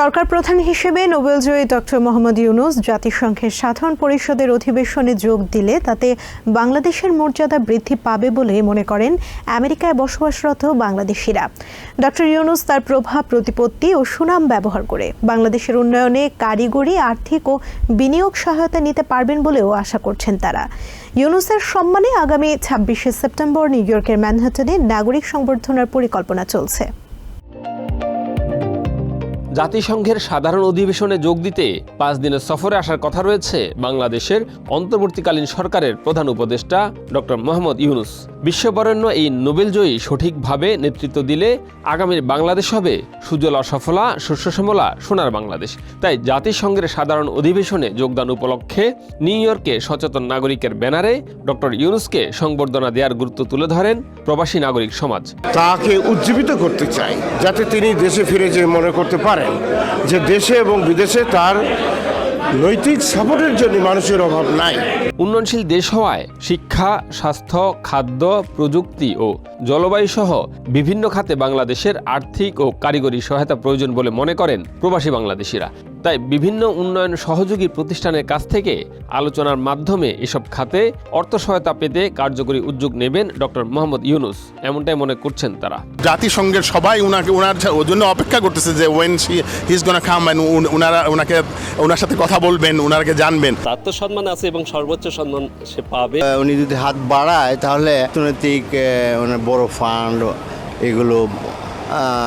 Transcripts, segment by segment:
সরকার প্রধান হিসেবে নোবেলজয়ী ডক্টর মোহাম্মদ ইউনুস জাতিসংঘের সাধারণ পরিষদের অধিবেশনে যোগ দিলে তাতে বাংলাদেশের মর্যাদা বৃদ্ধি পাবে বলে মনে করেন আমেরিকায় বসবাসরত বাংলাদেশিরা। ডক্টর ইউনুস তার প্রভাব, প্রতিপত্তি ও সুনাম ব্যবহার করে বাংলাদেশের উন্নয়নে কারিগরি, আর্থিক ও বিনিয়োগ সহায়তা নিতে পারবেন বলেও আশা করছেন তারা। ইউনুসের সম্মানে আগামী ছাব্বিশে সেপ্টেম্বর নিউ ইয়র্কের ম্যানহাটনে নাগরিক সংবর্ধনার পরিকল্পনা চলছে। জাতিসংঘের সাধারণ অধিবেশনে যোগ দিতে পাঁচ দিনের সফরে আসার কথা রয়েছে বাংলাদেশের অন্তর্বর্তীকালীন সরকারের প্রধান উপদেষ্টা ড মোহাম্মদ ইউনুস। বিশ্ববরেণ্য এই নোবেলজয়ী সঠিকভাবে নেতৃত্ব দিলে আগামীর বাংলাদেশ হবে সুজলা সফলা শস্যশ্যামলা সোনার বাংলাদেশ। তাই জাতিসংঘের সাধারণ অধিবেশনে যোগদান উপলক্ষে নিউ ইয়র্কে সচেতন নাগরিকের ব্যানারে ডক্টর ইউনুসকে সংবর্ধনা দেওয়ার গুরুত্ব তুলে ধরেন প্রবাসী নাগরিক সমাজ। তাকে উজ্জীবিত করতে চাই, যাতে তিনি দেশে ফিরে যে মনে করতে পারেন যে দেশে এবং বিদেশে তার নৈতিক সাপোর্টের জন্য মানুষের অভাব নাই। উন্নয়নশীল দেশ হওয়ায় শিক্ষা স্বাস্থ্য খাদ্য প্রযুক্তি ও জলবায়ু সহ বিভিন্ন খাতে বাংলাদেশের আর্থিক ও কারিগরি সহায়তা প্রয়োজন বলে মনে করেন প্রবাসী বাংলাদেশিরা। তাই বিভিন্ন উন্নয়ন সহযোগী প্রতিষ্ঠানের কাছ থেকে আলোচনার মাধ্যমে এসব খাতে অর্থ সহায়তা পেতে কার্যকরী উদ্যোগ নেবেন ডক্টর মোহাম্মদ ইউনুস। এমনটাই মনে করছেন তারা। জাতিসংঘের সবাই উনাকে ওনার জন্য অপেক্ষা করতেছে যে ওয়েন হিজ গোনা খাম ওনারা ওনাকে ওনার সাথে কথা বলবেন ওনারকে জানবেন। তার তো সম্মান আছে এবং সর্বোচ্চ সম্মান সে পাবে। উনি যদি হাত বাড়ায় তাহলে অর্থনৈতিক ওনার বড় ফান্ড এগুলো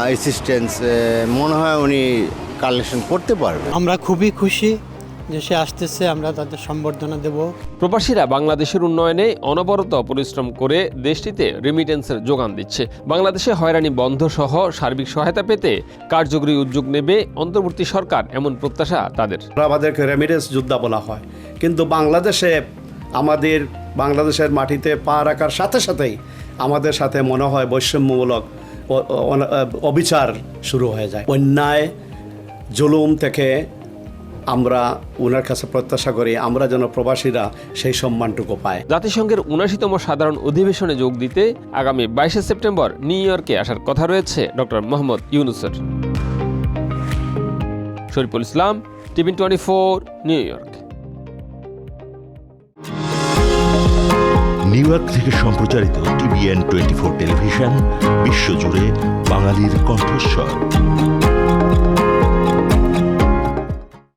অ্যাসিস্ট্যান্স মনে হয় উনি কালেকশন করতে পারবে আমরা খুবই খুশি যে সে আসতেছে আমরা তাদের সম্বর্ধনা দেব। প্রবাসীরা বাংলাদেশের উন্নয়নে অনবরত পরিশ্রম করে দেশটিতে রেমিটেন্সের যোগান দিচ্ছে। বাংলাদেশে হয়রানি বন্ধ সহ সার্বিক সহায়তা পেতে কার্যকরী উদ্যোগ নেবে অন্তর্বর্তী সরকার এমন প্রত্যাশা তাদের। আমাদেরকে রেমিডেন্স যোদ্ধা বলা হয়। কিন্তু বাংলাদেশে আমাদের বাংলাদেশের মাটিতে পা রাখার সাথে সাথেই আমাদের সাথে মনে হয় বৈষম্যমূলক অবিচার শুরু হয়ে যায়। অন্যায় জুলুম থেকে আমরা ওনার কাছে প্রত্যাশা করি আমরা যেন প্রবাসীরা সেই সম্মানটুকু পায়। জাতিসংঘের উনাশিতম সাধারণ অধিবেশনে যোগ দিতে আগামী বাইশে সেপ্টেম্বর নিউ ইয়র্কে আসার কথা রয়েছে ডক্টর মোহাম্মদ ইউনুসের। Shariful Islam TV twenty four New York. New York থেকে সম্প্রচারিত টিভিএন টোয়েন্টি ফোর টেলিভিশন বিশ্বজুড়ে বাঙালির কণ্ঠস্বর।